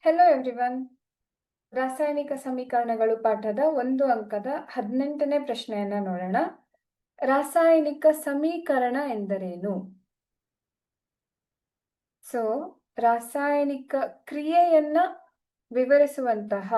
Hello everyone ರಾಸಾಯನಿಕ ಸಮೀಕರಣಗಳು ಪಾಠದ ಒಂದು ಅಂಕದ ಹದಿನೆಂಟನೇ ಪ್ರಶ್ನೆಯನ್ನ ನೋಡೋಣ. ರಾಸಾಯನಿಕ ಸಮೀಕರಣ ಎಂದರೇನು? ಸೊ ರಾಸಾಯನಿಕ ಕ್ರಿಯೆಯನ್ನ ವಿವರಿಸುವಂತಹ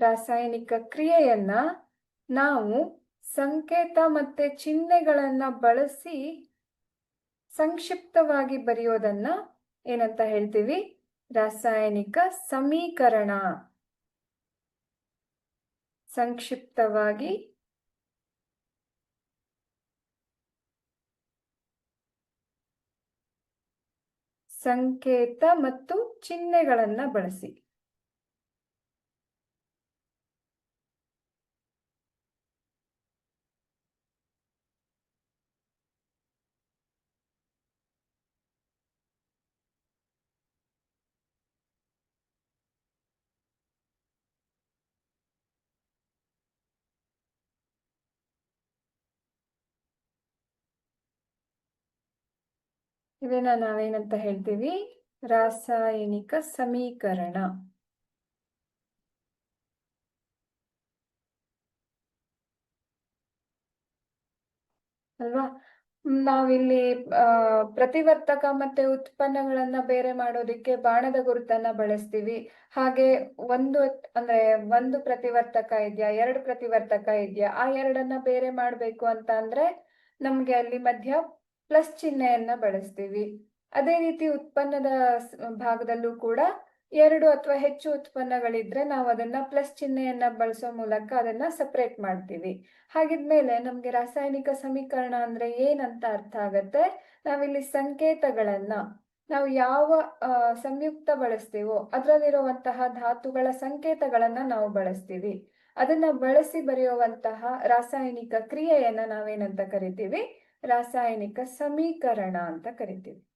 ರಾಸಾಯನಿಕ ಕ್ರಿಯೆಯನ್ನ ನಾವು ಸಂಕೇತ ಮತ್ತೆ ಚಿಹ್ನೆಗಳನ್ನ ಬಳಸಿ ಸಂಕ್ಷಿಪ್ತವಾಗಿ ಬರೆಯೋದನ್ನ ಏನಂತ ಹೇಳ್ತೀವಿ? ರಾಸಾಯನಿಕ ಸಮೀಕರಣ. ಸಂಕ್ಷಿಪ್ತವಾಗಿ. ಸಂಕೇತ ಮತ್ತು ಚಿಹ್ನೆಗಳನ್ನ ಬಳಸಿ. ಇದನ್ನ ನಾವೇನಂತ ಹೇಳ್ತೀವಿ? ರಾಸಾಯನಿಕ ಸಮೀಕರಣ. ಅಲ್ವಾ? ನಾವಿಲ್ಲಿ ಪ್ರತಿವರ್ತಕ ಮತ್ತೆ ಉತ್ಪನ್ನಗಳನ್ನ ಬೇರೆ ಮಾಡೋದಿಕ್ಕೆ ಬಾಣದ ಗುರುತನ್ನ ಬಳಸ್ತೀವಿ. ಹಾಗೆ ಒಂದು, ಅಂದ್ರೆ ಒಂದು ಪ್ರತಿವರ್ತಕ ಇದೆಯಾ, ಎರಡು ಪ್ರತಿವರ್ತಕ ಇದೆಯಾ, ಆ ಎರಡನ್ನ ಬೇರೆ ಮಾಡ್ಬೇಕು ಅಂತ ಅಂದ್ರೆ ನಮ್ಗೆ ಅಲ್ಲಿ ಮಧ್ಯ ಪ್ಲಸ್ ಚಿಹ್ನೆಯನ್ನ ಬಳಸ್ತೀವಿ. ಅದೇ ರೀತಿ ಉತ್ಪನ್ನದ ಭಾಗದಲ್ಲೂ ಕೂಡ ಎರಡು ಅಥವಾ ಹೆಚ್ಚು ಉತ್ಪನ್ನಗಳಿದ್ರೆ ನಾವು ಅದನ್ನ ಪ್ಲಸ್ ಚಿಹ್ನೆಯನ್ನ ಬಳಸೋ ಮೂಲಕ ಅದನ್ನ ಸಪರೇಟ್ ಮಾಡ್ತೀವಿ. ಹಾಗಿದ್ಮೇಲೆ ನಮ್ಗೆ ರಾಸಾಯನಿಕ ಸಮೀಕರಣ ಅಂದ್ರೆ ಏನಂತ ಅರ್ಥ ಆಗತ್ತೆ? ನಾವಿಲ್ಲಿ ಸಂಕೇತಗಳನ್ನ, ನಾವು ಯಾವ ಸಂಯುಕ್ತ ಬಳಸ್ತೀವೋ ಅದರಲ್ಲಿರುವಂತಹ ಧಾತುಗಳ ಸಂಕೇತಗಳನ್ನ ನಾವು ಬಳಸ್ತೀವಿ. ಅದನ್ನ ಬಳಸಿ ಬರೆಯುವಂತಹ ರಾಸಾಯನಿಕ ಕ್ರಿಯೆಯನ್ನ ನಾವೇನಂತ ಕರಿತೀವಿ? ರಾಸಾಯನಿಕ ಸಮೀಕರಣ ಅಂತ ಕರಿತೀವಿ.